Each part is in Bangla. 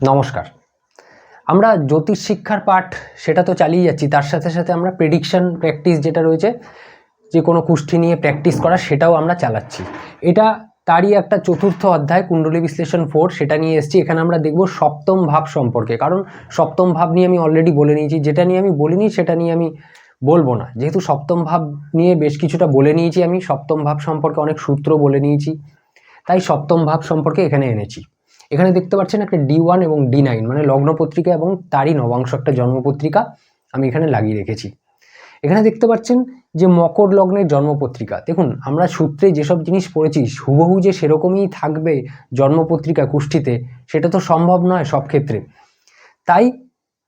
নমস্কার। আমরা জ্যোতিষ শিক্ষার পাঠ সেটা তো চালিয়ে যাচ্ছি, তার সাথে সাথে আমরা প্রেডিকশন প্র্যাকটিস যেটা রয়েছে, যে কোনো কুষ্ঠি নিয়ে প্র্যাকটিস করা সেটাও আমরা চালাচ্ছি। এটা তারই একটা চতুর্থ অধ্যায়, কুণ্ডলী বিশ্লেষণ ফোর সেটা নিয়ে এসেছি। এখানে আমরা দেখব সপ্তম ভাব সম্পর্কে। কারণ সপ্তম ভাব নিয়ে আমি অলরেডি বলে নিয়েছি। যেটা নিয়ে আমি বলিনি, সেটা নিয়ে আমি বলব না। যেহেতু সপ্তম ভাব নিয়ে বেশ কিছুটা বলে নিয়েছি আমি, সপ্তম ভাব সম্পর্কে অনেক সূত্র বলে নিয়েছি, তাই সপ্তম ভাব সম্পর্কে এখানে এনেছি। এখানে দেখতে পাচ্ছেন একটা ডি ওয়ান এবং ডি নাইন মানে লগ্ন পত্রিকা এবং তারই নবাংশ একটা জন্মপত্রিকা আমি এখানে লাগিয়ে রেখেছি। এখানে দেখতে পাচ্ছেন যে মকর লগ্নের জন্মপত্রিকা। দেখুন, আমরা সূত্রে যেসব জিনিস পড়েছি, হুবহু যে সেরকমই থাকবে জন্মপত্রিকা কুষ্ঠিতে সেটা তো সম্ভব নয় সব ক্ষেত্রে। তাই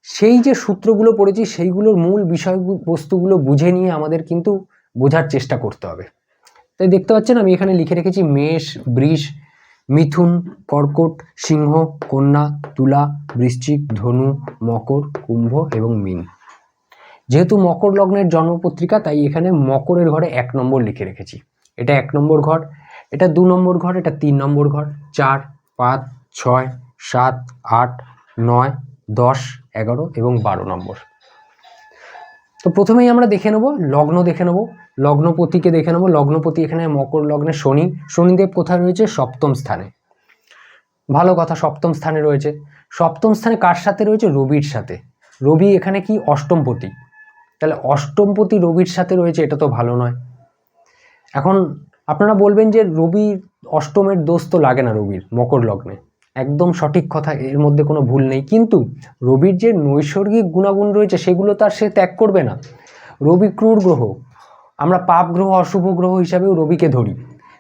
সেই যে সূত্রগুলো পড়েছি, সেইগুলোর মূল বিষয়বস্তুগুলো বুঝে নিয়ে আমাদের কিন্তু বোঝার চেষ্টা করতে হবে। তাই দেখতে পাচ্ছেন আমি এখানে লিখে রেখেছি মেষ, বৃষ মিথুন, কর্কট, সিংহ, কন্যা, তুলা, বৃশ্চিক, ধনু, মকর, কুম্ভ এবং মীন। যেহেতু মকর লগ্নের জন্মপত্রিকা, তাই এখানে মকরের ঘরে এক নম্বর লিখে রেখেছি। এটা এক নম্বর ঘর, এটা দু নম্বর ঘর, এটা তিন নম্বর ঘর, চার, পাঁচ, ছয়, সাত, আট, নয়, দশ, এগারো এবং বারো নম্বর। তো প্রথমেই আমরা দেখে নেব, লগ্ন দেখে নেব, লগ্নপতিকে দেখে নেব। লগ্নপতি এখানে মকর লগ্নে শনি। শনিদেব কোথায় রয়েছে? সপ্তম স্থানে। ভালো কথা, সপ্তম স্থানে রয়েছে। সপ্তম স্থানে কার সাথে রয়েছে? রবির সাথে। রবি এখানে কি? অষ্টমপতি। তাহলে অষ্টমপতি রবির সাথে রয়েছে, এটা তো ভালো নয়। এখন আপনারা বলবেন যে রবি অষ্টমের দোষ তো লাগে না রবির, মকর লগ্নে। একদম সঠিক কথা, এর মধ্যে কোনো ভুল নেই। কিন্তু রবির যে নৈসর্গিক গুণাগুণ রয়েছে, সেগুলো তার সে ত্যাগ করবে না। রবি ক্রূর গ্রহ। আমরা পাপ গ্রহ, অশুভ গ্রহ হিসাবেও রবিকে ধরি।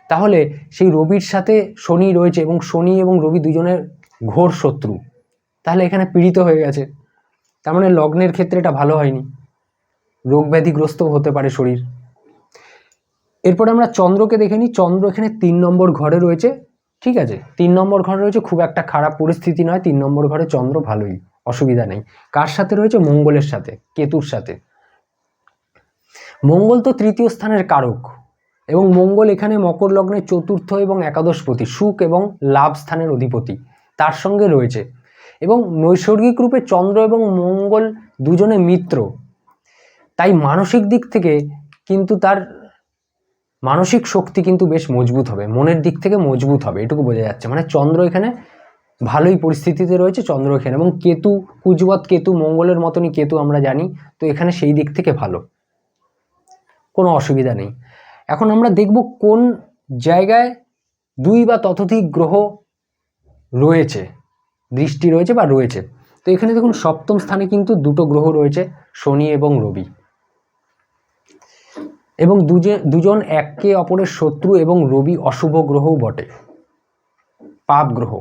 তাহলে সেই রবির সাথে শনি রয়েছে এবং শনি এবং রবি দুজনের ঘোর শত্রু। তাহলে এখানে পীড়িত হয়ে গেছে। তার মানে লগ্নের ক্ষেত্রে এটা ভালো হয়নি। রোগ ব্যাধিগ্রস্ত হতে পারে শরীর। এরপর আমরা চন্দ্রকে দেখে নিই। চন্দ্র এখানে তিন নম্বর ঘরে রয়েছে। ঠিক আছে, তিন নম্বর ঘরে রয়েছে খুব একটা খারাপ পরিস্থিতি নয়, তিন নম্বর ঘরে চন্দ্র ভালোই, অসুবিধা নেই। কার সাথে রয়েছে? মঙ্গলের সাথে, কেতুর সাথে। মঙ্গল তো তৃতীয় স্থানের কারক এবং মঙ্গল এখানে মকর লগ্নের চতুর্থ এবং একাদশপতি, সুখ এবং লাভ স্থানের অধিপতি, তার সঙ্গে রয়েছে। এবং নৈসর্গিক রূপে চন্দ্র এবং মঙ্গল দুজনে মিত্র, তাই মানসিক দিক থেকে কিন্তু তার মানসিক শক্তি কিন্তু বেশ মজবুত হবে, মনের দিক থেকে মজবুত হবে, এটুকু বোঝা যাচ্ছে। মানে চন্দ্র এখানে ভালোই পরিস্থিতিতে রয়েছে, চন্দ্র এখানে। এবং কেতু কুজবত কেতু, মঙ্গলের মতনই কেতু আমরা জানি, তো এখানে সেই দিক থেকে ভালো। কোনো অসুবিধা নেই। এখন আমরা দেখব কোন জায়গায় দুই বা ততোধিক গ্রহ রয়েছে, দৃষ্টি রয়েছে বা রয়েছে। তো এখানে দেখুন, সপ্তম স্থানে কিন্তু দুটো গ্রহ রয়েছে, শনি এবং রবি। এবং দুজন দুজন একে অপরের শত্রু এবং রবি অশুভ গ্রহও বটে। পাপ গ্রহ।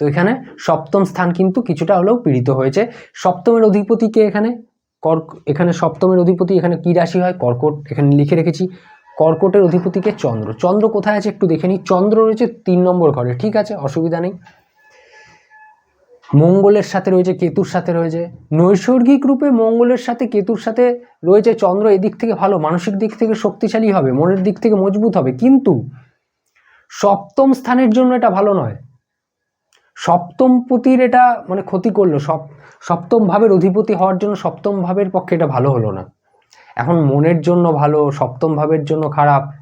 তো এখানে সপ্তম স্থান কিন্তু কিছুটা হলেও পীড়িত হয়েছে। সপ্তমের অধিপতিকে এখানে? কর্ক এখানে সপ্তমের অধিপতি এখানে কী রাশি হয়? কর্কট। এখানে লিখে রেখেছি, কর্কটের অধিপতিকে চন্দ্র। চন্দ্র কোথায় আছে একটু দেখে নিই। চন্দ্র রয়েছে তিন নম্বর ঘরে। ঠিক আছে, অসুবিধা নেই। মঙ্গলের সাথে রয়েছে কেতুর সাথে রয়েছে। নৈসর্গিক রূপে মঙ্গলের সাথে কেতুর সাথে রয়েছে চন্দ্র এদিক থেকে ভালো, মানসিক দিক থেকে শক্তিশালী হবে, মনের দিক থেকে মজবুত হবে। কিন্তু সপ্তম স্থানের জন্য এটা ভালো নয়। সপ্তম পতির এটা মানে ক্ষতি করল। সপ, সপ্তম ভাবের অধিপতি হওয়ার জন্য সপ্তম ভাবের পক্ষে এটা ভালো হলো না। এখন মনের জন্য ভালো, সপ্তম ভাবের জন্য খারাপ,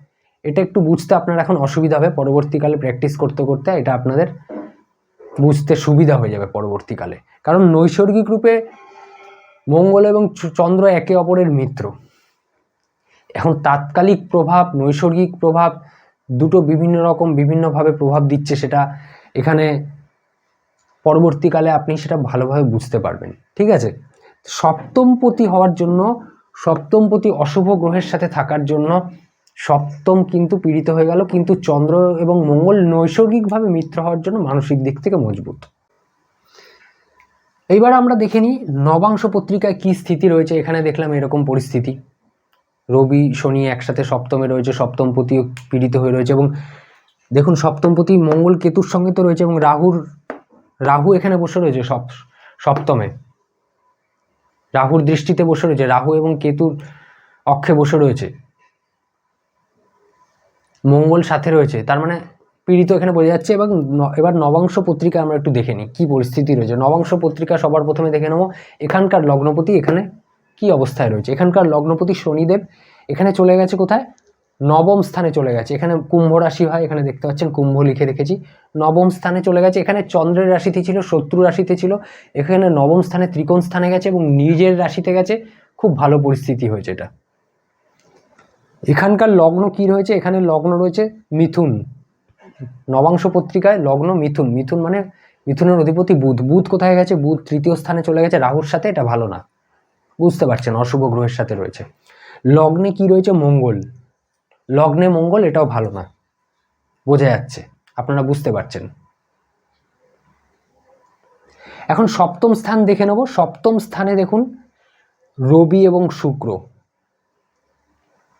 এটা একটু বুঝতে আপনার এখন অসুবিধা হবে। পরবর্তীকালে প্র্যাকটিস করতে করতে এটা আপনাদের বুঝতে সুবিধা হয়ে যাবে পরবর্তীকালে। কারণ নৈসর্গিক রূপে মঙ্গল এবং চন্দ্র একে অপরের মিত্র। এখন তাৎকালিক প্রভাব, নৈসর্গিক প্রভাব দুটো বিভিন্ন রকম, বিভিন্নভাবে প্রভাব দিচ্ছে সেটা এখানে পরবর্তীকালে আপনি সেটা ভালোভাবে বুঝতে পারবেন। ঠিক আছে? সপ্তমপতি হওয়ার জন্য, সপ্তমপতি অশুভ গ্রহের সাথে থাকার জন্য সপ্তম কিন্তু পীড়িত হয়ে গেল, কিন্তু চন্দ্র এবং মঙ্গল নৈসর্গিকভাবে মিত্র হওয়ার জন্য মানসিক দিক থেকে মজবুত। এইবার আমরা দেখে নিই নবাংশ পত্রিকায় কী স্থিতি রয়েছে, এখানে দেখলাম এরকম পরিস্থিতি। রবি, শনি একসাথে সপ্তমে রয়েছে, সপ্তমপতিও পীড়িত হয়ে রয়েছে এবং দেখুন সপ্তমপতি মঙ্গল কেতুর সঙ্গে তো রয়েছে এবং রাহুর, রাহু এখানে বসে রয়েছে সপ, সপ্তমে। রাহুর দৃষ্টিতে বসে রয়েছে, রাহু এবং কেতুর অক্ষে বসে রয়েছে। মঙ্গল সাথে রয়েছে। তার মানে পীড়িত এখানে বোঝা যাচ্ছে এবং এবার নবাংশ পত্রিকা আমরা একটু দেখে নিই, কী পরিস্থিতি রয়েছে। নবাংশ পত্রিকা সবার প্রথমে দেখে নেব, এখানকার লগ্নপতি এখানে কি অবস্থায় রয়েছে? এখানকার লগ্নপতি শনিদেব, এখানে চলে গেছে কোথায়? নবম স্থানে চলে গেছে। এখানে কুম্ভ রাশি হয়, এখানে দেখতে পাচ্ছেন, কুম্ভ লিখে রেখেছি। নবম স্থানে চলে গেছে, এখানে চন্দ্রের রাশিতে ছিল, শত্রু রাশিতে ছিল, এখানে নবম স্থানে ত্রিকোণ স্থানে গেছে এবং নিজের রাশিতে গেছে। খুব ভালো পরিস্থিতি হয়েছে এটা। এখানকার লগ্ন কি রয়েছে? এখানে লগ্ন রয়েছে মিথুন। নবাংশ পত্রিকায় লগ্ন মিথুন। মিথুন মানে মিথুনের অধিপতি বুধ। বুধ কোথায় গেছে? বুধ তৃতীয় স্থানে চলে গেছে রাহুর সাথে। এটা ভালো না। বুঝতে পারছেন, অশুভ গ্রহের সাথে রয়েছে। লগ্নে কি রয়েছে? মঙ্গল। লগ্নে মঙ্গল এটাও ভালো না। বোঝা যাচ্ছে। আপনারা বুঝতে পারছেন। এখন সপ্তম স্থান দেখে নেব। সপ্তম স্থানে দেখুন রবি এবং শুক্র।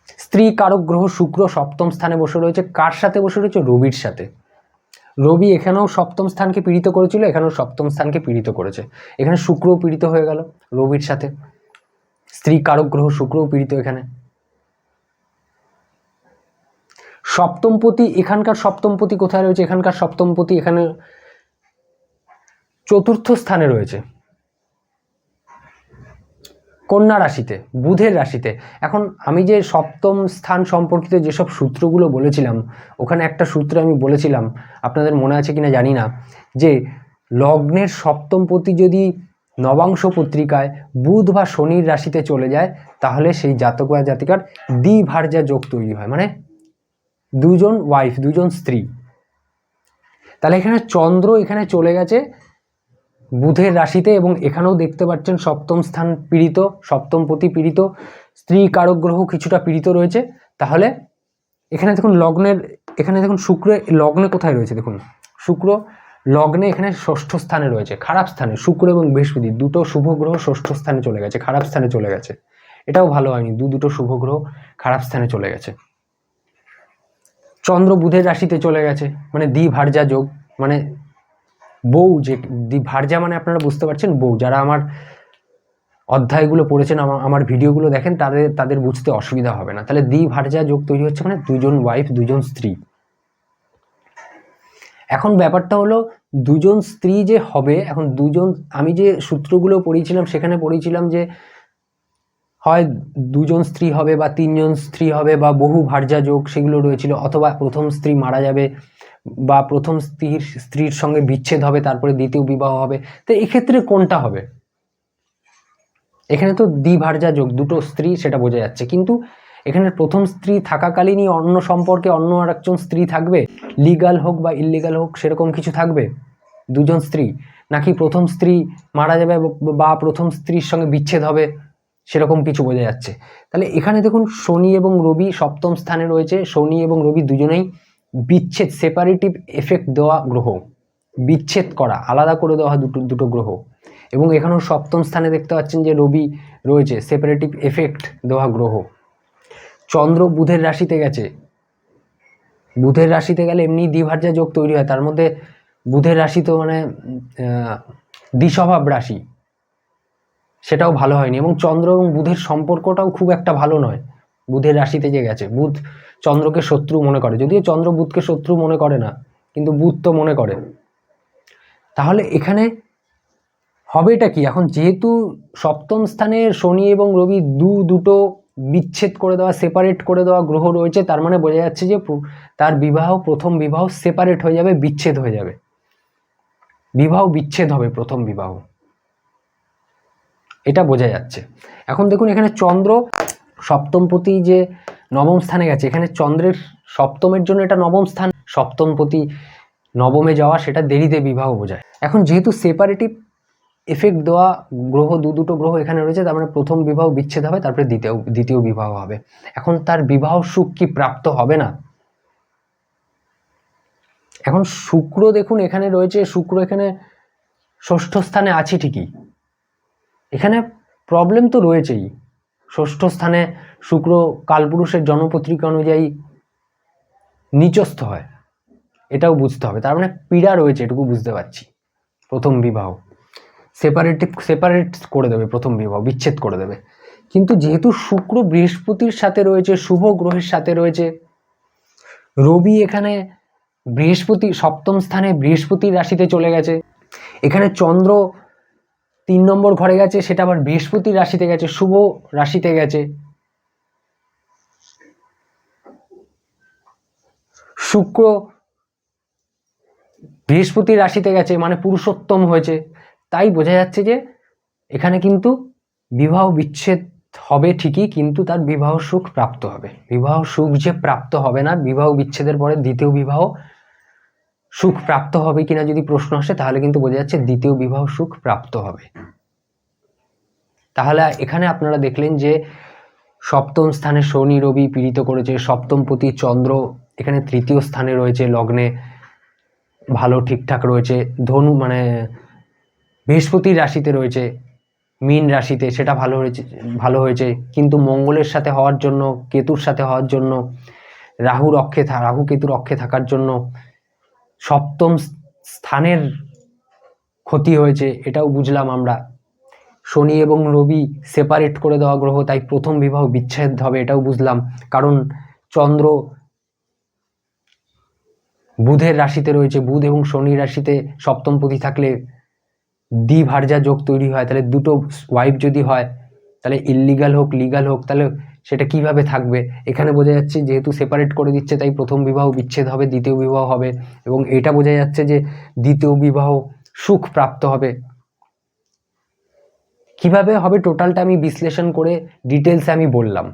স্ত্রী, কারক, গ্রহ, শুক্র সপ্তম স্থানে বসে রয়েছে। কার সাথে বসে রয়েছে? রবির সাথে। রবি এখানেও সপ্তম স্থানকে পীড়িত করেছিল, এখানেও সপ্তম স্থানকে পীড়িত করেছে। এখানে শুক্রও পীড়িত হয়ে গেল, রবির সাথে। স্ত্রী, কারক, গ্রহ, শুক্রও পীড়িত এখানে। সপ্তমপতি, এখানকার সপ্তমপতি কোথায় রয়েছে? এখানকার সপ্তমপতি এখানে চতুর্থ স্থানে রয়েছে। কন্যা রাশিতে, বুধের রাশিতে। এখন আমি যে সপ্তম স্থান সম্পর্কিত যেসব সূত্রগুলো বলেছিলাম, ওখানে একটা সূত্র আমি বলেছিলাম, আপনাদের মনে আছে কিনা জানি না, যে লগ্নের সপ্তমপতি যদি নবাংশ পত্রিকায় বুধ বা শনির রাশিতে চলে যায়, তাহলে সেই জাতক বা জাতিকার দ্বিভার্যা যোগ তৈরি হয়। মানে দুজন ওয়াইফ দুজন স্ত্রী। তাহলে এখানে চন্দ্র এখানে চলে গেছে বুধের রাশিতে এবং এখানেও দেখতে পাচ্ছেন সপ্তম স্থান পীড়িত, সপ্তম পতি পীড়িত, স্ত্রী কারক গ্রহ কিছুটা পীড়িত রয়েছে। তাহলে এখানে দেখুন লগ্নের, এখানে দেখুন শুক্র, লগ্নে কোথায় রয়েছে দেখুন? শুক্র লগ্নে এখানে ষষ্ঠ স্থানে রয়েছে, খারাপ স্থানে। শুক্র এবং বৃহস্পতি দুটো শুভ গ্রহ ষষ্ঠ স্থানে চলে গেছে, খারাপ স্থানে চলে গেছে। এটাও ভালো হয়নি, দু দুটো শুভ গ্রহ খারাপ স্থানে চলে গেছে। চন্দ্র বুধের রাশিতে চলে গেছে মানে দ্বিভার্যা যোগ মানে বউ যে দ্বিভার্যা মানে আপনারা বুঝতে পারছেন, বউ। যারা আমার অধ্যায়গুলো পড়েছেন আমার আমার ভিডিওগুলো দেখেন, তাদের তাদের বুঝতে অসুবিধা হবে না। তাহলে দ্বিভার্যা যোগ তৈরি হচ্ছে মানে দুজন ওয়াইফ দুজন স্ত্রী। এখন ব্যাপারটা হলো, দুজন স্ত্রী যে হবে, এখন দুজন, আমি যে সূত্রগুলো পড়িয়েছিলাম, সেখানে পড়িয়েছিলাম যে, হয় দুজন স্ত্রী হবে বা তিনজন স্ত্রী হবে বা বহু ভার্যা যোগ সেগুলো রয়েছিল, অথবা প্রথম স্ত্রী মারা যাবে বা প্রথম স্ত্রীর স্ত্রীর সঙ্গে বিচ্ছেদ হবে, তারপরে দ্বিতীয় বিবাহ হবে, তো এক্ষেত্রে কোনটা হবে? এখানে তো দ্বিভার্যা যোগ, দুটো স্ত্রী সেটা বোঝা যাচ্ছে। কিন্তু এখানে প্রথম স্ত্রী থাকাকালীনই অন্য সম্পর্কে অন্য আর একজন স্ত্রী থাকবে? লিগাল হোক বা ইললিগাল হোক, সেরকম কিছু থাকবে? দুজন স্ত্রী? নাকি প্রথম স্ত্রী মারা যাবে বা প্রথম স্ত্রীর সঙ্গে বিচ্ছেদ হবে, সেরকম কিছু বোঝা যাচ্ছে। তাহলে এখানে দেখুন, শনি এবং রবি সপ্তম স্থানে রয়েছে, শনি এবং রবি দুজনেই বিচ্ছেদ সেপারেটিভ এফেক্ট দেওয়া গ্রহ। বিচ্ছেদ করা, আলাদা করে দেওয়া দুটো দুটো গ্রহ। এবং এখানেও সপ্তম স্থানে দেখতে পাচ্ছেন যে রবি রয়েছে সেপারেটিভ এফেক্ট দেওয়া গ্রহ। চন্দ্র বুধের রাশিতে গেছে। বুধের রাশিতে গেলে এমনি দ্বিভার্যা যোগ তৈরি হয়। তার মধ্যে বুধের রাশি তো মানে দ্বিস্বভাব রাশি। সেটাও ভালো হয়নি। এবং চন্দ্র এবং বুধের সম্পর্কটাও খুব একটা ভালো নয়। বুধের রাশিতে যে গেছে, বুধ চন্দ্রকে শত্রু মনে করে। যদিও চন্দ্র বুধকে শত্রু মনে করে না, কিন্তু বুধ তো মনে করে। তাহলে এখানে হবেটা কি? এখন যেহেতু সপ্তম স্থানে শনি এবং রবি দু দুটো বিচ্ছেদ করে দেওয়া সেপারেট করে দেওয়া গ্রহ রয়েছে, তার মানে বোঝা যাচ্ছে যে তার বিবাহ, প্রথম বিবাহ সেপারেট হয়ে যাবে, বিচ্ছেদ হয়ে যাবে। বিবাহ বিচ্ছেদ হবে প্রথম বিবাহ। এটা বোঝা যাচ্ছে। এখন দেখুন এখানে চন্দ্র সপ্তমপতি যে নবম স্থানে গেছে, এখানে চন্দ্রের সপ্তমের জন্য এটা নবম স্থান। সপ্তমপতি নবমে যাওয়া, সেটা দেরিতে বিবাহ বোঝায়। এখন যেহেতু সেপারেটিভ এফেক্ট দেওয়া গ্রহ, দু দুটো গ্রহ এখানে রয়েছে, তার মানে প্রথম বিবাহ বিচ্ছেদ হবে, তারপরে দ্বিতীয় দ্বিতীয় বিবাহ হবে। এখন তার বিবাহ সুখ কি প্রাপ্ত হবে না? এখন শুক্র দেখুন, এখানে রয়েছে, শুক্র এখানে ষষ্ঠ স্থানে আছে ঠিকই। এখানে প্রবলেম তো রয়েছেই। ষষ্ঠ স্থানে শুক্র কালপুরুষের জন্মপত্রিকা অনুযায়ী নিচস্থ হয়। এটাও বুঝতে হবে। তার মানে পীড়া রয়েছে, এটুকু বুঝতে পারছি। প্রথম বিবাহ। সেপারেটিভ সেপারেট করে দেবে প্রথম বিবাহ, বিচ্ছেদ করে দেবে। কিন্তু যেহেতু শুক্র বৃহস্পতির সাথে রয়েছে, শুভ গ্রহের সাথে রয়েছে, রবি এখানে বৃহস্পতি, সপ্তম স্থানে বৃহস্পতির রাশিতে চলে গেছে। এখানে চন্দ্র তিন নম্বর ঘরে গেছে, সেটা আবার বৃহস্পতির রাশিতে গেছে, শুভ রাশিতে গেছে। শুক্র বৃহস্পতির রাশিতে গেছে মানে পুরুষোত্তম হয়েছে। তাই বোঝা যাচ্ছে যে, এখানে কিন্তু বিবাহ বিচ্ছেদ হবে ঠিকই, কিন্তু তার বিবাহ সুখ প্রাপ্ত হবে। বিবাহ সুখ যে প্রাপ্ত হবে না, বিবাহ বিচ্ছেদের পরে দ্বিতীয় বিবাহ সুখ প্রাপ্ত হবে কিনা যদি প্রশ্ন আসে, তাহলে কিন্তু বোঝা যাচ্ছে দ্বিতীয় বিবাহ সুখ প্রাপ্ত হবে। তাহলে এখানে আপনারা দেখলেন যে সপ্তম স্থানে শনি, রবি পীড়িত করেছে সপ্তম পতি চন্দ্র এখানে তৃতীয় স্থানে রয়েছে, লগ্নে ভালো ঠিকঠাক রয়েছে, ধনু মানে বৃহস্পতির রাশিতে রয়েছে, মীন রাশিতে সেটা ভালো হয়েছে ভালো হয়েছে, কিন্তু মঙ্গলের সাথে হওয়ার জন্য, কেতুর সাথে হওয়ার জন্য, রাহুর অক্ষে থা- রাহু কেতুর অক্ষে থাকার জন্য সপ্তম স্থানের ক্ষতি হয়েছে, এটাও বুঝলাম আমরা। শনি এবং রবি সেপারেট করে দেওয়া গ্রহ, তাই প্রথম বিবাহ বিচ্ছেদ হবে, এটাও বুঝলাম। কারণ চন্দ্র বুধের রাশিতে রয়েছে, বুধ এবং শনি রাশিতে সপ্তমপতি থাকলে দ্বিভার্যা যোগ তৈরি হয়, তাহলে দুটো ওয়াইফ যদি হয়, তাহলে ইললিগাল হোক লিগাল হোক, তাহলে সেটা কীভাবে থাকবে? এখানে বোঝা যাচ্ছে যেহেতু সেপারেট করে দিচ্ছে, তাই প্রথম বিবাহ বিচ্ছেদ হবে, দ্বিতীয় বিবাহ হবে এবং এটা বোঝা যাচ্ছে যে দ্বিতীয় বিবাহ সুখ প্রাপ্ত হবে। কীভাবে হবে টোটালটা আমি বিশ্লেষণ করে ডিটেলসে আমি বললাম।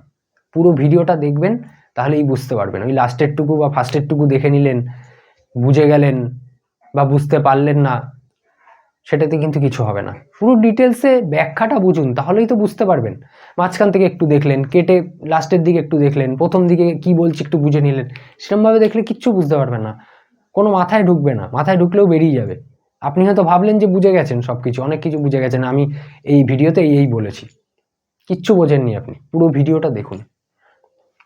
পুরো ভিডিওটা দেখবেন, তাহলেই বুঝতে পারবেন। ওই লাস্টের টুকু বা ফার্স্টের টুকু দেখে নিলেন, বুঝে গেলেন বা বুঝতে পারলেন না সেটাতে কিন্তু কিছু হবে না। পুরো ডিটেলসে ব্যাখ্যাটা বুঝুন, তাহলেই তো বুঝতে পারবেন। মাঝখান থেকে একটু দেখলেন, কেটে লাস্টের দিকে একটু দেখলেন, প্রথম দিকে কি বলছি একটু বুঝে নিলেন। সেরকমভাবে দেখলে কিচ্ছু বুঝতে পারবেন না। কোনো মাথায় ঢুকবে না, মাথায় ঢুকলেও বেরিয়ে যাবে। আপনি হয়তো ভাবলেন যে বুঝে গেছেন সব কিছু অনেক কিছু বুঝে গেছেন, আমি এই ভিডিওতে এই এই বলেছি। কিচ্ছু বোঝেননি আপনি, পুরো ভিডিওটা দেখুন।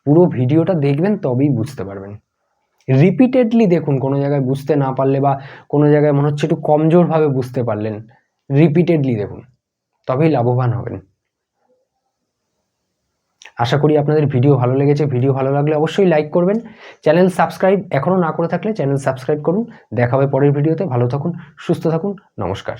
পুরো ভিডিওটা দেখবেন, তবেই বুঝতে পারবেন। রিপিটেডলি দেখুন, কোনো জায়গায় বুঝতে না পারলে বা কোনো জায়গায় মনে হচ্ছে একটু কমজোরভাবে বুঝতে পারলেন রিপিটেডলি দেখুন, তবেই লাভবান হবেন। আশা করি আপনাদের ভিডিও ভালো লেগেছে। ভিডিও ভালো লাগলে অবশ্যই লাইক করবেন। চ্যানেল সাবস্ক্রাইব এখনও না করে থাকলে চ্যানেল সাবস্ক্রাইব করুন। দেখা হবে পরের ভিডিওতে ভালো থাকুন, সুস্থ থাকুন। নমস্কার।